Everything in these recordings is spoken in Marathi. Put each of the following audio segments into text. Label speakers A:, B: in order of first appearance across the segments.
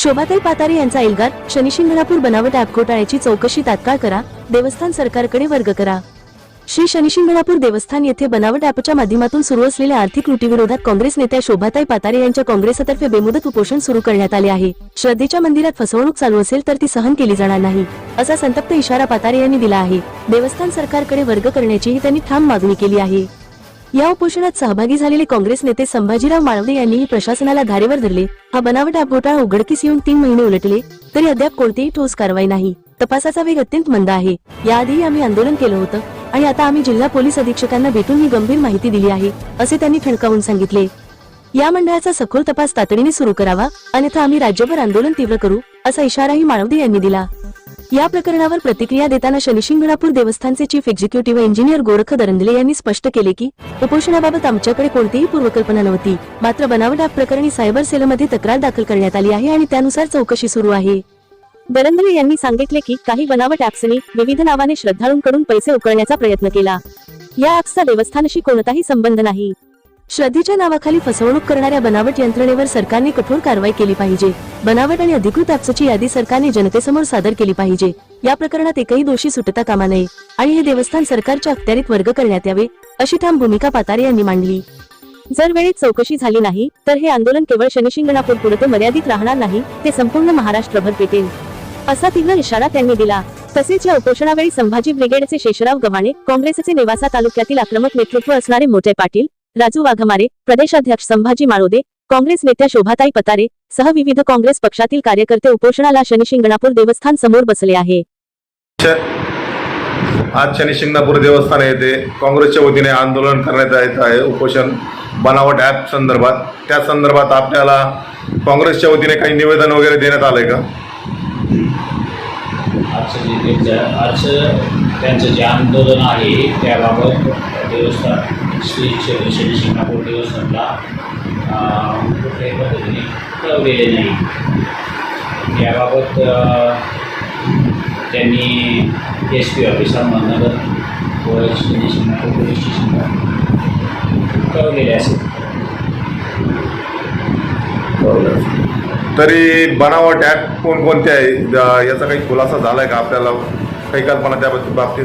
A: शोभाताई पातारे यांचा एल्गार शनिशिंगणापूर बनावट ऍप घोटाळ्याची चौकशी तात्काळ करा. देवस्थान सरकारकडे वर्ग करा. श्री शनिशिंगणापूर देवस्थान येथे बनावट ऍपच्या माध्यमातून सुरू असलेल्या आर्थिक लुटीविरोधात काँग्रेस नेत्या शोभाताई पातारे यांच्या काँग्रेसतर्फे बेमुदत उपोषण सुरू करण्यात आले आहे. श्रद्धेच्या मंदिरात फसवणूक चालू असेल तर ती सहन केली जाणार नाही असा संतप्त इशारा पातारे यांनी दिला आहे. देवस्थान सरकारकडे वर्ग करण्याचीही त्यांनी ठाम मागणी केली आहे. या उपोषणात सहभागी झालेले काँग्रेस नेते संभाजीराव माळवदे यांनीही प्रशासनाला धारेवर धरले. हा बनावट घोटाळा उघडकीस येऊन तीन महिने उलटले तरी अद्याप कोणतीही ठोस कारवाई नाही. तपासाचा वेग अत्यंत मंद आहे. याआधीही आम्ही आंदोलन केलं होतं आणि आता आम्ही जिल्हा पोलीस अधीक्षकांना भेटून ही गंभीर माहिती दिली आहे असे त्यांनी ठणकावून सांगितले. या मंडळाचा सखोल तपास तातडीने सुरू करावा अन्यथा आम्ही राज्यभर आंदोलन तीव्र करू असा इशाराही माळवदे यांनी दिला. या प्रकरणावर प्रतिक्रिया देताना शनिशिंगणापूर देवस्थानचे chief executive engineer Gorakh Darandale यांनी स्पष्ट केले की उपोषणाबाबत आमच्याकडे कोणतीही पूर्वकल्पना नव्हती. मात्र बनावट ऍप प्रकरणी सायबर सेलमध्ये तक्रार दाखल करण्यात आली आहे आणि त्यानुसार चौकशी सुरू आहे. दरंदले यांनी सांगितले की काही बनावट ऍप्सनी विविध नावाने श्रद्धाळूंकडून पैसे उकळण्याचा प्रयत्न केला. या ऍप्सचा देवस्थानशी कोणताही संबंध नाही. श्रद्धेच्या नावाखाली फसवणूक करणाऱ्या बनावट यंत्रणेवर सरकारने कठोर कारवाई केली पाहिजे. बनावट आणि अधिकृत ऍप्सची यादी सरकारने जनतेसमोर सादर केली पाहिजे. या प्रकरणात एकही दोषी सुटता कामा नये आणि हे देवस्थान सरकारच्या अखत्यारीत वर्ग करण्यात यावे अशी ठाम भूमिका पातारे यांनी मांडली. जर वेळेत चौकशी झाली नाही तर हे आंदोलन केवळ शनिशिंगणापूर पुरते मर्यादित राहणार नाही ते संपूर्ण महाराष्ट्रभर पेटेल. असा तीव्र इशारा त्यांनी दिला. तसेच या उपोषणावेळी संभाजी ब्रिगेडचे शेषराव गव्हाणे काँग्रेसचे नेवासा तालुक्यातील आक्रमक नेतृत्व असणारे मोठे पाटील राजू वाघमारे प्रदेशाध्यक्ष संभाजी माळोदे काँग्रेस नेत्या शोभाताई पतारे सह विविध काँग्रेस पक्षातील कार्यकर्ते उपोषणाला शनिशिंगणापूर देवस्थान समोर बसले आहे.
B: आज शनी शिंगणापूर देवस्थान येथे काँग्रेसच्या वतीने आंदोलन करण्यात येत आहे. उपोषण बनावट ॲप संदर्भात. त्या संदर्भात आपल्याला काँग्रेसच्या वतीने काही निवेदन वगैरे देण्यात आलंय का?
C: त्यांचं जे आंदोलन आहे त्याबाबत देवस्थान श्री शनी शनी शिंगणापूर देवस्थानला कुठल्याही पद्धतीने कळवलेले नाही. याबाबत त्यांनी एस पी ऑफिस अहमदनगर व शनी शिंगणापूर पोलीस स्टेशनला कळवलेले असेल.
B: तरी बनावट ॲप कोणकोणते आहे? याचा काही खुलासा झाला आहे का आपल्याला? काही कल्पना त्या बाबतीत?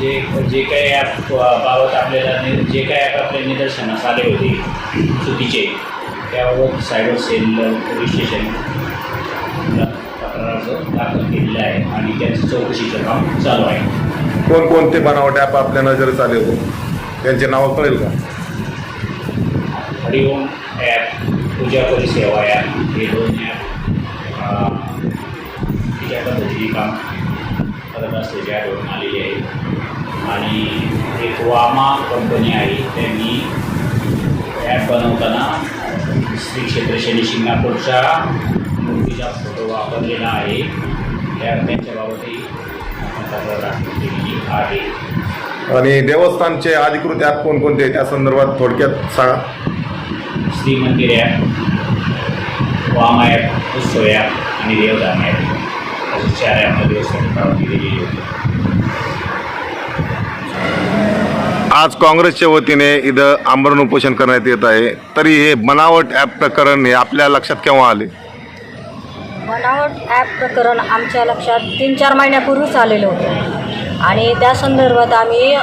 C: जे जे काही ॲप बाबत आपल्याला नि- जे काही ॲप आपल्या निदर्शनास आले होते चुकीचे त्याबाबत सायबर सेल पोलीस स्टेशन तक्रार अर्ज दाखल केलेलं आहे आणि त्याचं चौकशीचं काम चालू आहे.
B: कोणकोणते बनावट ॲप आपल्या नजरेस आले होते? त्यांचे नावं कळेल का?
C: हरिओम ॲप पूजा परिसेवा ॲप हे दोन ॲप तिच्या पद्धतीने काम करत असल्याचे आढळून आलेले आहे आणि एक वामा कंपनी आहे त्यांनी ॲप बनवताना श्री क्षेत्र शनी शिंगणापूरच्या मूर्तीचा फोटो वापरलेला आहे त्या त्यांच्याबाबतही केलेली आहे
B: आणि देवस्थानचे अधिकृत ॲप कोणकोणते त्या संदर्भात थोडक्यात सांगा.
C: श्री मंदिर ॲप वाम ॲप उत्सव ॲप आणि देवदान ॲप असे
B: आज काँग्रेसच्या वतीने इथं आमरण उपोषण करण्यात येत आहे. तरी हे बनावट ॲप प्रकरण हे आपल्या लक्षात केव्हा आले?
D: बनावट ॲप प्रकरण आमच्या लक्षात तीन चार महिन्यापूर्वीच आलेलं होतं. आणि त्या संदर्भात आम्ही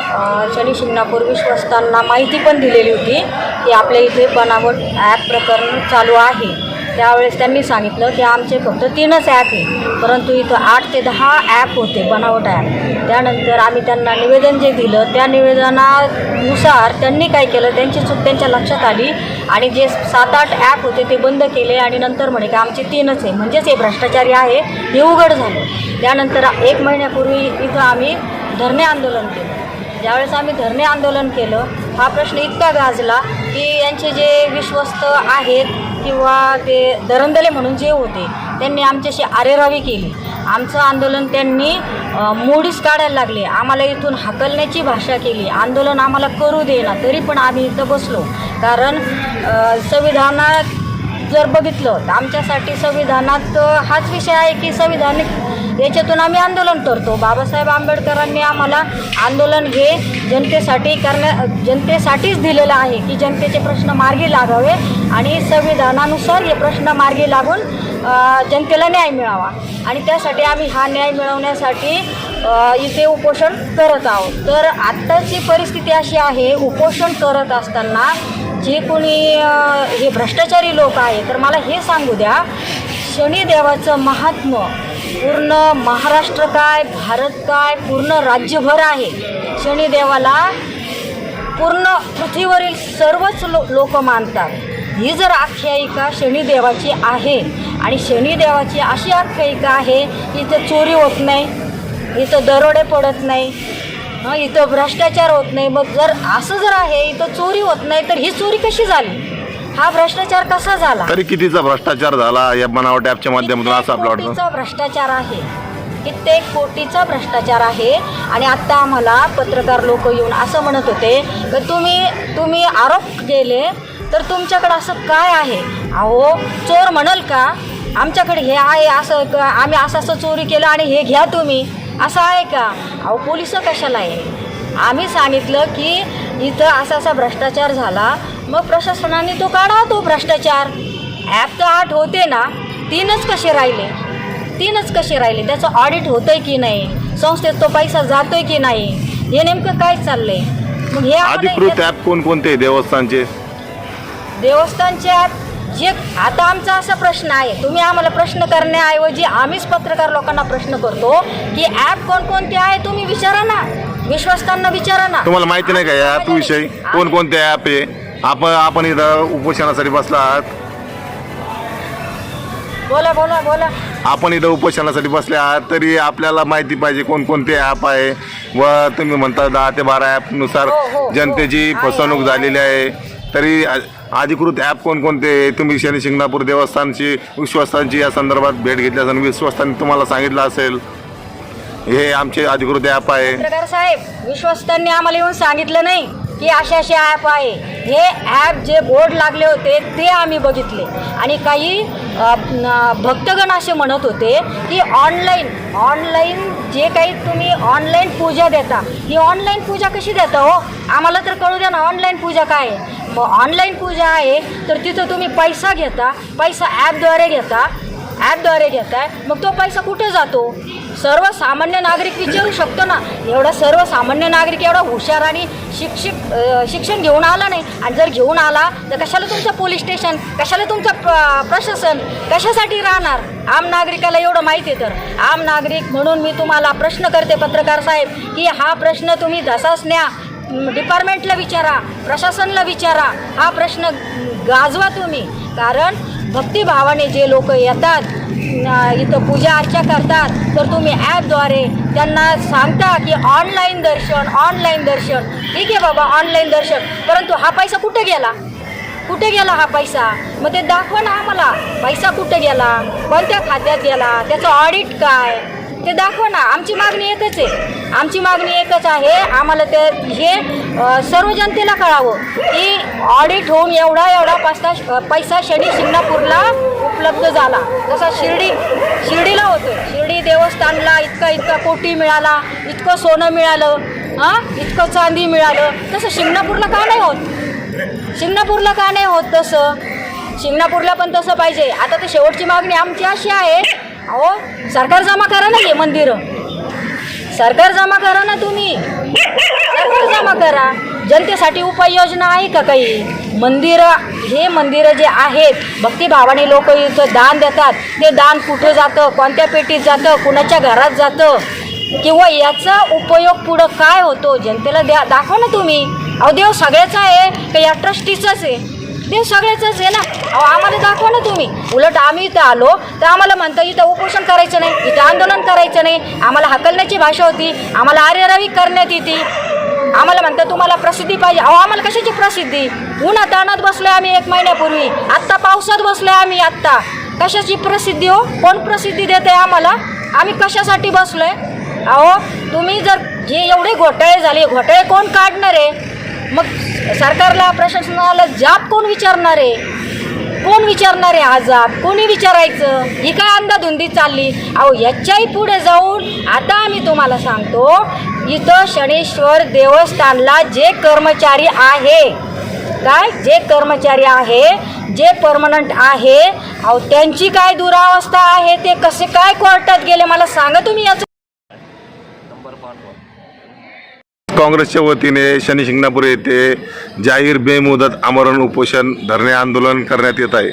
D: शनी शिंगणापूर विश्वस्तांना माहिती पण दिलेली होती की आपल्या इथे बनावट ॲप प्रकरण चालू आहे. त्यावेळेस त्यांनी सांगितलं की आमचे फक्त तीनच ॲप आहे. परंतु इथं आठ ते दहा ॲप होते बनावट ॲप त्यानंतर आम्ही त्यांना निवेदन जे दिलं त्या निवेदनानुसार त्यांनी काय केलं त्यांची चूक त्यांच्या लक्षात आली आणि जे सात आठ ॲप होते ते बंद केले आणि नंतर म्हणे की आमचे तीनच आहे. म्हणजेच हे भ्रष्टाचारी आहे हे उघड झालं. त्यानंतर एक महिन्यापूर्वी इथं आम्ही धरणे आंदोलन केलं. ज्यावेळेस आम्ही धरणे आंदोलन केलं हा प्रश्न इतका गाजला की यांचे जे विश्वस्त आहेत किंवा ते दरंदले म्हणून जे होते त्यांनी आमच्याशी आरेरावी केली. आमचं आंदोलन त्यांनी मोडीच मोडीस काढायला लागले. आम्हाला इथून हाकलण्याची भाषा केली. आंदोलन आम्हाला करू देना तरी पण आम्ही इथं बसलो. कारण संविधानात जर बघितलं तर आमच्यासाठी संविधानात हाच विषय आहे की संविधानिक याच्यातून आम्ही आंदोलन करतो. बाबासाहेब आंबेडकरांनी आम्हाला आंदोलन हे जनतेसाठी करण्या जनतेसाठीच दिलेलं आहे की जनतेचे प्रश्न मार्गी लागावे आणि संविधानानुसार हे प्रश्न मार्गी लागून जनतेला न्याय मिळावा. आणि त्यासाठी आम्ही हा न्याय मिळवण्यासाठी इथे उपोषण करत आहोत. तर आत्ताची परिस्थिती अशी आहे उपोषण करत असताना जे कोणी हे भ्रष्टाचारी लोक आहे तर मला हे सांगू द्या. शनिदेवाचं महात्म्य पूर्ण महाराष्ट्र काय भारत काय पूर्ण राज्यभर आहे. शनिदेवाला पूर्ण पृथ्वीवरील सर्वच लो लोक मानतात. ही जर आख्यायिका शनिदेवाची आहे आणि शनिदेवाची अशी आख्यायिका आहे इथं चोरी होत नाही इथं दरोडे पडत नाही हं, इथं भ्रष्टाचार होत नाही. मग जर असं जर आहे इथं चोरी होत नाही तर ही चोरी कशी झाली? हा भ्रष्टाचार कसा झाला?
B: तरी कितीचा भ्रष्टाचार झाला या बनावट ॲपच्या माध्यमातून असं आपलं वाटतं?
D: कोटीचा भ्रष्टाचार आहे? कित्येक कोटीचा भ्रष्टाचार आहे. आणि आत्ता आम्हाला पत्रकार लोक येऊन असं म्हणत होते की तुम्ही तुम्ही आरोप केले तर तुमच्याकडे असं काय आहे? अहो चोर म्हणाल का? आमच्याकडे हे आहे असं क- आम्ही असं असं चोरी केलं आणि हे घ्या तुम्ही. असं आहे का? अहो पोलीस कशाला आहे? आम्ही सांगितलं की इथं असा असा भ्रष्टाचार झाला. मग प्रशासनाने तो काढा तो भ्रष्टाचार. ॲप तर आठ होते ना तीनच कसे राहिले? तीनच कसे राहिले? त्याचं ऑडिट होतंय की नाही? संस्थेत तो पैसा जातोय की नाही? हे नेमकं काय चाललंय? मग हे
B: अधिकृत ॲप कोणकोणते देवस्थानचे?
D: देवस्थानच्या जे आता आमचा असा प्रश्न आहे तुम्ही आम्हाला प्रश्न करण्याऐवजी आम्हीच पत्रकार लोकांना प्रश्न करतो की ॲप कोणकोणते आहे तुम्ही विचारा ना. विश्वस्तांना विचारा ना.
B: तुम्हाला माहिती नाही का या ॲप विषयी? कोणकोणते ॲप आहे? आपण आपण इथं उपोषणासाठी बसला आहात.
D: बोला बोला बोला.
B: आपण इथं उपोषणासाठी बसले आहात तरी आपल्याला माहिती पाहिजे कोणकोणते ॲप आहे. व तुम्ही म्हणता दहा ते बारा ॲपनुसार
D: हो, हो, हो.
B: जनतेची फसवणूक झालेली आहे. तरी अधिकृत ॲप कोणकोणते तुम्ही शनी शिंगणापूर देवस्थानची विश्वस्थानची या संदर्भात भेट घेतली असेल विश्वस्थान तुम्हाला सांगितलं असेल हे आमचे अधिकृत ॲप आहे.
D: पत्रकार साहेब विश्वस्तांनी आम्हाला येऊन सांगितलं नाही की असे असे ॲप आहे. हे ॲप जे बोर्ड लागले होते ते आम्ही बघितले. आणि काही अ, न- भक्तगण असे म्हणत होते की ऑनलाईन ऑनलाईन जे काही तुम्ही ऑनलाईन पूजा देता ही ऑनलाईन पूजा कशी देता हो? आम्हाला तर कळू द्या ना ऑनलाईन पूजा काय आहे? ऑनलाईन पूजा आहे तर तिथं तुम्ही पैसा घेता पैसा ॲपद्वारे घेता ॲपद्वारे घेताय मग तो पैसा कुठे जातो? सर्वसामान्य नागरिक विचारू शकतो ना? एवढा सर्वसामान्य नागरिक एवढा हुशार आणि शिक्षित शिक्षण घेऊन आला नाही आणि जर घेऊन आला तर कशाला तुमचं पोलीस स्टेशन कशाला तुमचं प्र- प्रशासन? कशासाठी राहणार? आम नागरिकाला एवढं माहिती आहे तर. आम नागरिक म्हणून मी तुम्हाला प्रश्न करते पत्रकार साहेब की हा प्रश्न तुम्ही जसाच न्या. डिपार्टमेंटला विचारा प्रशासनला विचारा. हा प्रश्न गाजवा तुम्ही. कारण भक्तिभावाने जे लोक येतात इथं पूजा अर्चा करतात तर तुम्ही ॲपद्वारे त्यांना सांगता की ऑनलाईन दर्शन ऑनलाईन दर्शन. ठीक आहे बाबा ऑनलाईन दर्शन. परंतु हा पैसा कुठे गेला? कुठे गेला हा पैसा? मग ते दाखवा ना आम्हाला. पैसा कुठे गेला? कोणत्या खात्यात गेला? त्याचं ऑडिट काय? ते दाखवा ना. आमची मागणी एकच आहे. आमची मागणी एकच आहे. आम्हाला ते हे सर्व जनतेला कळावं की ऑडिट होऊन एवढा एवढा पैसा पैसा शनी शिंगणापूरला उपलब्ध झाला. जसा शिर्डी शिर्डीला होतो शिर्डी देवस्थानला इतका इतका कोटी मिळाला इतकं सोनं मिळालं हां इतकं चांदी मिळालं. तसं शिंगणापूरला का नाही होत? शिंगणापूरला का नाही होत तसं? शिंगणापूरला पण तसं पाहिजे. आता तर शेवटची मागणी आमची अशी आहे अहो सरकार जमा करा ना हे मंदिरं. सरकार जमा करा ना तुम्ही. सरकार जमा करा. जनतेसाठी उपाययोजना आहे का काही? मंदिरं हे मंदिरं जे आहेत भक्तिभावाने लोक इथं दान देतात. ते दान कुठं जातं कोणत्या पेटीत जातं कुणाच्या घरात जातं? किंवा याचा उपयोग पुढं काय होतो? जनतेला द्या दाखवा ना तुम्ही. अहो देव सगळ्याचा आहे का या ट्रस्टीचाच आहे. ते सगळ्याच आहे ना. अहो आम्हाला दाखवा ना तुम्ही. उलट आम्ही इथं आलो तर आम्हाला म्हणतं इथं उपोषण करायचं नाही इथं आंदोलन करायचं नाही. आम्हाला हकलण्याची भाषा होती आम्हाला आर्यरावी करण्यात येते. आम्हाला म्हणतं तुम्हाला प्रसिद्धी पाहिजे. अहो आम्हाला कशाची प्रसिद्धी? उन्हा ताणात बसलोय आम्ही एक महिन्यापूर्वी. आत्ता पावसात बसलोय आम्ही आत्ता. कशाची प्रसिद्धी हो? कोण प्रसिद्धी देते आम्हाला? आम्ही कशासाठी बसलोय? अहो तुम्ही जर हे एवढे घोटाळे झाले घोटाळे कोण काढणार? आहे मग सरकारला प्रशासनाला जाब कोण विचारणार? आहे कोण विचारणार आहे आजाब कोणी विचारायचं? ही काय अंधाधुंदी चालली? अहो याच्याही पुढे जाऊन आता आम्ही तुम्हाला सांगतो इथं शनेश्वर देवस्थानला जे कर्मचारी आहे काय? जे कर्मचारी आहे जे परमनंट आहे अहो त्यांची काय दुरावस्था आहे? ते कसे काय कोर्टात गेले? मला सांगा तुम्ही याचं.
B: काँग्रेसच्या वतीने शनी शिंगणापूर येथे जाहीर बेमुदत आमरण उपोषण धरणे आंदोलन करण्यात येत आहे.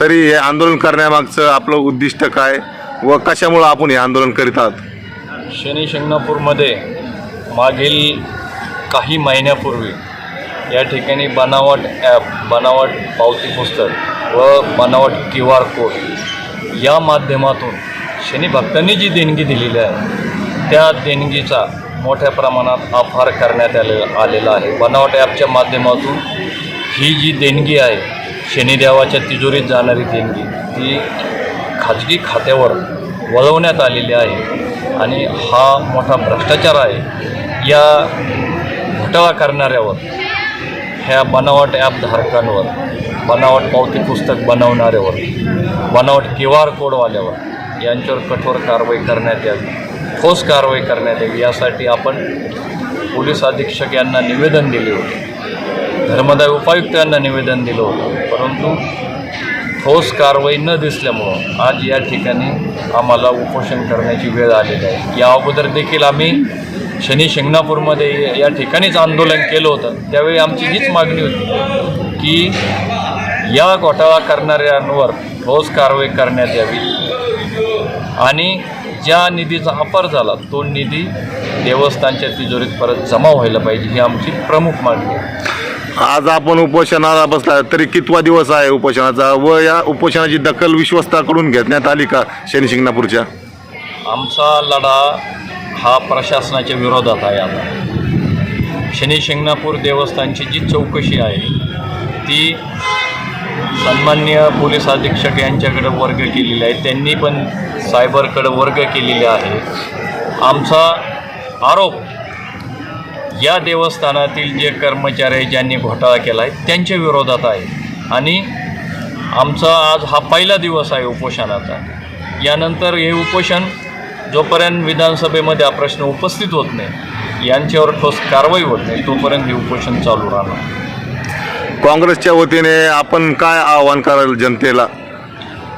B: तरी हे आंदोलन करण्यामागचं आपलं उद्दिष्ट काय व कशामुळं आपण हे आंदोलन करीत आहात?
E: शनी शिंगणापूरमध्ये मागील काही महिन्यापूर्वी या ठिकाणी बनावट ॲप बनावट पावती पुस्तक व बनावट क्यू आर कोड या माध्यमातून शनी भक्तांनी जी देणगी दिलेली आहे त्या देणगीचा मोठ्या प्रमाणात अपहार करण्यात आले आलेला आहे. बनावट ॲपच्या माध्यमातून ही जी देणगी आहे शनिदेवाच्या तिजोरीत जाणारी देणगी ती खाजगी खात्यावर वळवण्यात आलेली आहे. आणि हा मोठा भ्रष्टाचार आहे या घोटाळा करणाऱ्यावर ह्या बनावट ॲप धारकांवर बनावट पावती पुस्तक बनवणाऱ्यावर बनावट क्यू आर कोडवाल्यावर यांच्यावर कठोर कारवाई करण्यात यावी. ठोस कारवाई करण्यात यावी. यासाठी आपण पोलीस अधीक्षक यांना निवेदन दिले होते. धर्मदाय उपायुक्त यांना निवेदन दिलं होतं. परंतु ठोस कारवाई न दिसल्यामुळं आज या ठिकाणी आम्हाला उपोषण करण्याची वेळ आलेली आहे. या अगोदर देखील आम्ही शनी शिंगणापूरमध्ये या ठिकाणीच आंदोलन केलं होतं. त्यावेळी आमची हीच मागणी होती की या घोटाळा करणाऱ्यांवर ठोस कारवाई करण्यात यावी. आणि ज्या निधीचा अपार झाला तो निधी देवस्थानच्या तिजोरीत परत जमा व्हायला पाहिजे ही आमची प्रमुख मागणी आहे.
B: आज आपण उपोषणाला बसला तरी कितवा दिवस आहे उपोषणाचा? व या उपोषणाची दखल विश्वस्ताकडून घेण्यात आली का शनी शिंगणापूरच्या?
E: आमचा लढा हा प्रशासनाच्या विरोधात आहे आता. शनी शिंगणापूर देवस्थानची जी चौकशी आहे ती सन्मान्य पोलीस अधीक्षक यांच्याकडे वर्ग केलेले आहे त्यांनी पण सायबरकडे वर्ग केलेले आहे. आमचा आरोप या देवस्थानातील जे कर्मचारी ज्यांनी घोटाळा केला आहे त्यांच्या विरोधात आहे. आणि आमचा आज हा पहिला दिवस आहे उपोषणाचा. यानंतर हे उपोषण जोपर्यंत विधानसभेमध्ये हा प्रश्न उपस्थित होत नाही यांच्यावर ठोस कारवाई होत नाही तोपर्यंत हे उपोषण चालू राहणार.
B: काँग्रेसच्या वतीने आपण काय आवाहन कराल जनतेला?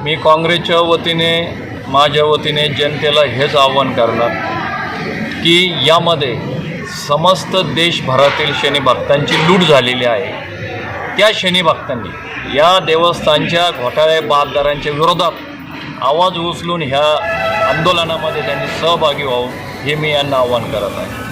E: मी काँग्रेसच्या वतीने माझ्या वतीने जनतेला हेच आव्हान करणार की यामध्ये समस्त देशभरातील शनीभक्तांची लूट झालेली आहे. त्या शनीभक्तांनी या देवस्थानच्या घोटाळे बहादारांच्या विरोधात आवाज उचलून ह्या आंदोलनामध्ये त्यांनी सहभागी व्हावं हे मी यांना आव्हान करत आहे.